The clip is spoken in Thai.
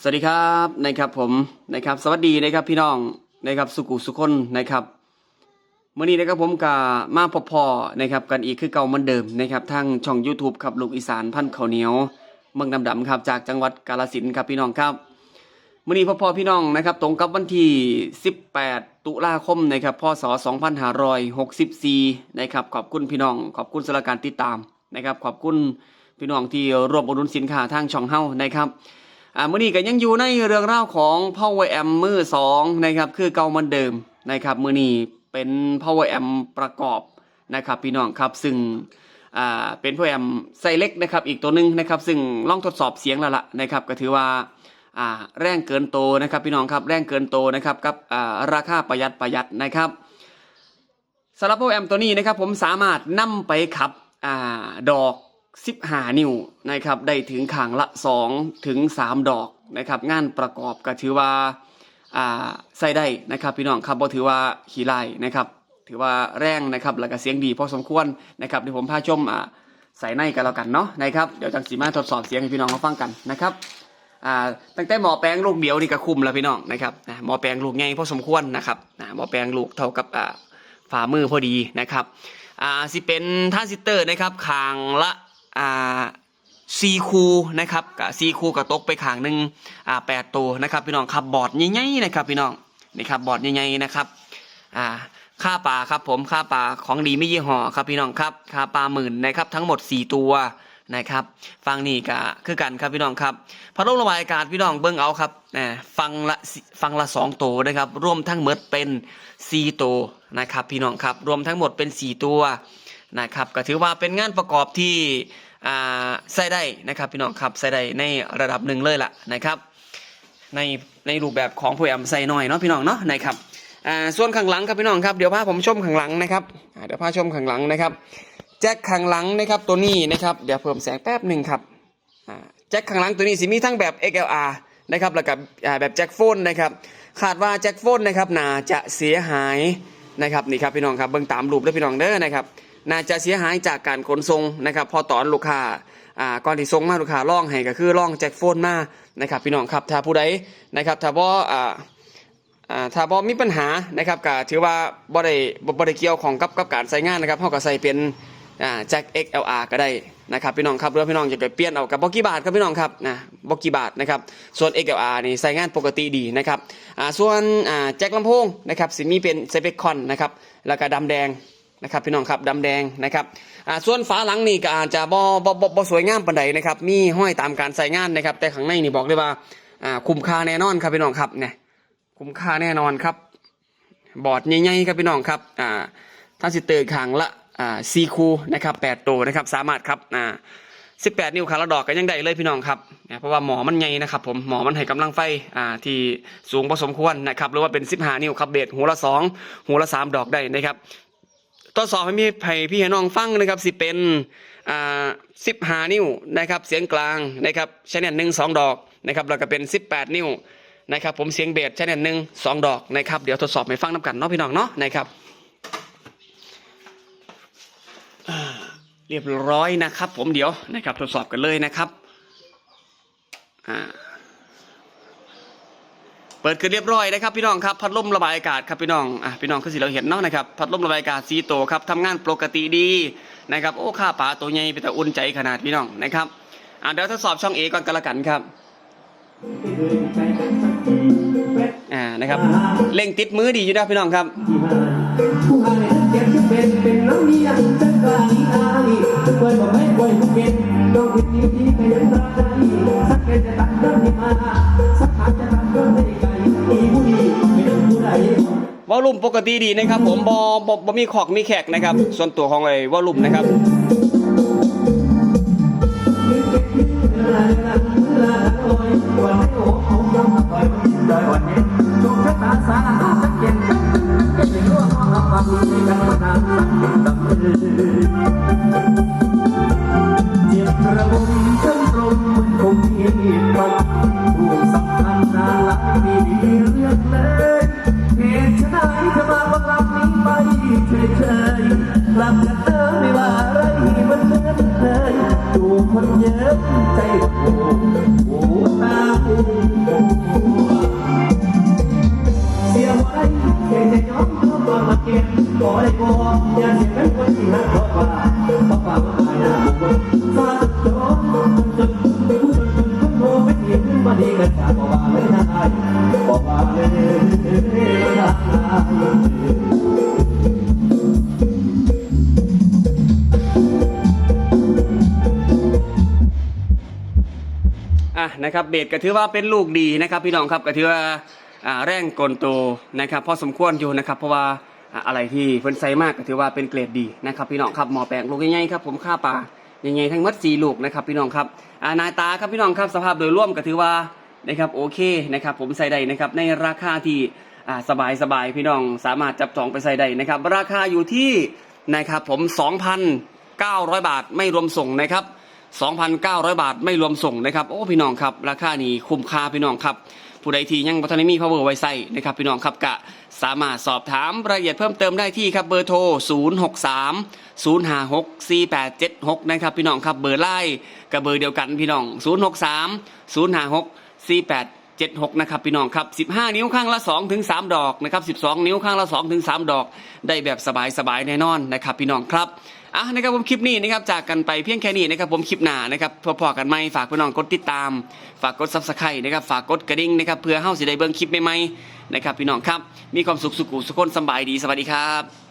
สวัสดีครับนะครับผมนะครับสวัสดีนะครับพี่น้องนะครับสุกุสุคนนะครับเมื่อนี้นะครับผมกับมาพบพอนะครับกันอีกคือเก่าเหมือนเดิมนะครับทางช่อง YouTube ครับลูกอีสานพันธุ์ข้าวเหนียวเมืองดำดำครับจากจังหวัดกาฬสินครับพี่น้องครับเมื่อนี้พบพอพี่น้องนะครับตรงกับวันที่ 18 ตุลาคมนะครับพศ 2564นะครับขอบคุณพี่น้อง ขอบคุณสำหรับการติดตามนะครับขอบคุณพี่น้องที่ร่วมอุดหนุนสินค้าทางช่องเฮ้านะครับ อ่ามื่อนี้ก็ยังอยู่ในเรื่องราวของ Power Amp มือสองนะครับคือเก่าเหมือนเดิมนะครับมื่อนี้เป็น Power Amp ประกอบนะครับพี่น้องครับซึ่งอ่าเป็น Power Amp ไซเล็กนะครับอีกตัวหนึ่งนะครับซึ่งลองทดสอบเสียงแล้วล่ะนะครับก็ถือว่าอ่าแรงเกินโตนะครับพี่น้องครับแรงเกินโตนะครับกับอ่าราคาประหยัดประหยัดนะครับสำหรับ Power Amp ตัวนี้นะครับผมสามารถนำไปขับอ่าดอก 15นิ้วนะครับได้ถึงขางละ2ถึง3ดอกนะครับงานประกอบก็ถือว่าอ่าใส่ได้นะครับพี่น้องครับบ่ถือว่าขี้ไล่นะครับถือว่าแรงนะครับแล้วก็เสียงดีพอสมควรนะครับเดี๋ยวผมพาชมอ่าใส่ในกันแล้วกันเนาะนะครับเดี๋ยวจังสีมาทดสอบเสียงให้พี่น้องเขาฟังกันนะครับอ่าตั้งแต่หมอแปลงลูกเดียวนี่ก็คุมแล้วพี่น้องนะครับนะหมอแปลงลูกใหญ่พอสมควรนะครับนะหมอแปลงลูกเท่ากับอ่าฝ่ามือพอดีนะครับอ่าสิเป็นทราซิสเตอร์นะครับขางละ อ่าซีคูนะครับกับซีคูกับตกไปขางหนึ่งอ่าแปดตัวนะครับ พี่น้องครับบอร์ดใหญ่ๆนะครับ พี่น้องนี่ครับบอร์ดใหญ่ๆนะครับอ่าค่าปลาครับผมค่าปลาของดีไม่ยี่ห้อครับพี่น้องครับค่าปลาหมื่นนะครับทั้งหมด 4 ตัวนะครับฟังนี่ก็คือกันครับพี่น้องครับพัดลมระบายอากาศพี่น้องเบิ้งเอาครับฟังละฟังละสองตัวนะครับรวมทั้งหมดเป็น4ตัวนะครับพี่น้องครับรวมทั้งหมดเป็น 4 ตัว นะครับก็ถือว่าเป็นงานประกอบที่ใส่ได้นะครับพี่น้องครับใส่ได้ในระดับหนึ่งเลยล่ะนะครับในในรูปแบบของผู้แอมใส่หน่อยเนาะพี่น้องเนาะนะครับส่วนข้างหลังครับพี่น้องครับเดี๋ยวพาผมชมข้างหลังนะครับเดี๋ยวพาชมข้างหลังนะครับ แจ็คข้างหลังนะครับตัวนี้นะครับเดี๋ยวเพิ่มแสงแป๊บหนึ่งครับแจ็คข้างหลังตัวนี้สิมีทั้งแบบ XLR นะครับแล้วกับแบบแจ็คโฟนนะครับคาดว่าแจ็คโฟนนะครับน่าจะเสียหายนะครับนี่ครับพี่น้องครับเบิ่งตามรูปด้วยพี่น้องเด้อนะครับ น่าจะเสียหายจากการขนส่งนะครับ พอตอนลูกค้าอ่าก่อนที่ส่งมาลูกค้าล่องให้ก็คือล่องแจ็คโฟนมานะครับพี่น้องครับถ้าผู้ใดนะครับถ้าบ่อ่าอ่าถ้าบ่มีปัญหานะครับก็ถือว่าบ่ได้บ่ได้เกี่ยวของกับกับการใช้งานนะครับเฮาก็ใส่เป็นอ่าแจ็ค XLR ก็ได้นะครับพี่น้องครับหรือว่าพี่น้องจะไปเปลี่ยนเอากับบ่กี่บาทครับพี่น้องครับนะบ่กี่บาทนะครับส่วน XLR นี่ใช้งานปกติดีนะครับอ่าส่วนอ่าแจ็คลำโพงนะครับสิมีเป็นสเปคคอนนะครับแล้วก็ดำแดง นะครับพี่น้องครับดำแดงนะครับอ่าส่วนฝาหลังนี่ก็อาจจะบ่บ่บ่บ่สวยงามปานใดนะครับมีห้อยตามการใส่งานนะครับ แต่ข้างในนี่บอกเลยว่าอ่าคุ้มค่าแน่นอนครับพี่น้องครับเนี่ยคุ้มค่าแน่นอนครับ บอร์ดใหญ่ๆครับพี่น้องครับอ่าทรานซิเตอร์ขางละอ่าซีคูนะครับแปดตัวนะครับสามารถครับอ่าสิบแปดนิ้วคาราดอกก็ยังได้เลยพี่น้องครับเนี่ยเพราะว่าหมอมันใหญ่นะครับผมหมอมันให้กำลังไฟอ่าที่สูงพอสมควรนะครับหรือว่าเป็นสิบห้านิ้วครับเบสหัวละสองหัวละสามดอกได้นะครับ ทดสอบให้มีให้พี่ให้น้องฟังนะครับสิเป็นอ่าสิบห้านิ้วนะครับเสียงกลางนะครับชแนลหนึ่งสองดอกนะครับแล้วก็เป็นสิบแปดนิ้วนะครับผมเสียงเบสชแนลหนึ่งสองดอกนะครับเดี๋ยวทดสอบให้ฟังน้ำกันเนาะพี่น้องเนาะนะครับเรียบร้อยนะครับ ผมเดี๋ยวนะครับทดสอบกันเลยนะครับอ่า เปิดขึ้นเรียบร้อยนะครับพี่น้องครับพัดลมระบายอากาศครับพี่น้องอะพี่น้องคือสิเราเห็นเนาะนะครับพัดลมระบายอากาศสีโตครับทำงานปกติดีนะครับโอ้ค่าปลาตัวใหญ่เป็นแต่อุ่นใจขนาดพี่น้องนะครับอะเดี๋ยวทดสอบช่องเอก่อนกันละกันครับอ่านะครับเล่งติดมือดีอยู่นะพี่น้องครับผู้หายเจ็บจะเป็นเป็นน้องเมียจังกาลีอายเปิดบอกให้ปล่อยผู้เป็นดอกวิธีที่ไปยังตาดีสักแกจะตัดเดินที่มาสักขาจะตัดเดินไม่ไกลอีผู้ดีไม่ต้อง วอลลุ่มปกติดีนะครับ ผมบอบอบมีขอกมีแขกนะครับ ส่วนตัวของไอ้วอลลุ่มนะครับเคนเย็บใจโอ้โหตาเสียไว้แค่จะย้อมตัวก็มาเก็บก็ได้บ่อย่าเสียเป็นคนที่รักเพราะว่าเพราะว่ามันหายหน้าฟาดโดนจนจนจนจนโมไม่เห็นมาดีกันจากบอกว่าไม่ได้บอกว่าเลย อะนะครับเบสก็ถือว่าเป็นลูกดีนะครับ พี่น้องครับก็ถือว่าอ่าแรงกลโตนะครับพอสมควรอยู่นะครับ เพราะว่าอ่าอะไรที่เพิ่นใส่มากก็ถือว่าเป็นเกรดดีนะครับ พี่น้องครับหมอแปลงลูกใหญ่ๆครับผมค่าปลาใหญ่ๆทั้งหมดสี่ลูกนะครับ พี่น้องครับอ่าหนาตาครับพี่น้องครับสภาพโดยรวมก็ถือว่านะครับโอเคนะครับผมใส่ได้นะครับในราคาที่อ่าสบายสบายๆพี่น้องสามารถจับจองไปใส่ได้นะครับ ราคาอยู่ที่นะครับผม 2,900 บาทไม่รวมส่งนะครับ 2,900 บาทไม่รวมส่งนะครับโอ้พี่น้องครับราคานี้คุ้มค่าพี่น้องครับผู้ใดที่ยังบัตรมีพาวเวอร์ไว้ใส่นะครับพี่น้องครับกะสามารถสอบถามรายละเอียดเพิ่มเติมได้ที่ครับเบอร์โทร 063 056 4876 นะครับพี่น้องครับเบอร์ไล่กับเบอร์เดียวกันพี่น้อง 063 056 48 76นะครับพี่น้องครับ15 นิ้วข้างละ2ถึง3ดอกนะครับ12 นิ้วข้างละ2ถึง3ดอก ได้แบบสบายๆแน่นอนนะครับพี่น้องครับอะนะครับผมคลิปนี้นะครับจากกันไปเพียงแค่นี้นะครับผมคลิปหน้านะครับพอๆกันไหมฝากพี่น้องกดติดตาม ฝากกดซับสไครต์นะครับฝากกดกระดิ่งนะครับเพื่อเฮาสิได้เบิ่งคลิปใหม่ๆนะครับพี่น้องครับมีความสุขสุขุสุขคนสบายดีสวัสดีครับ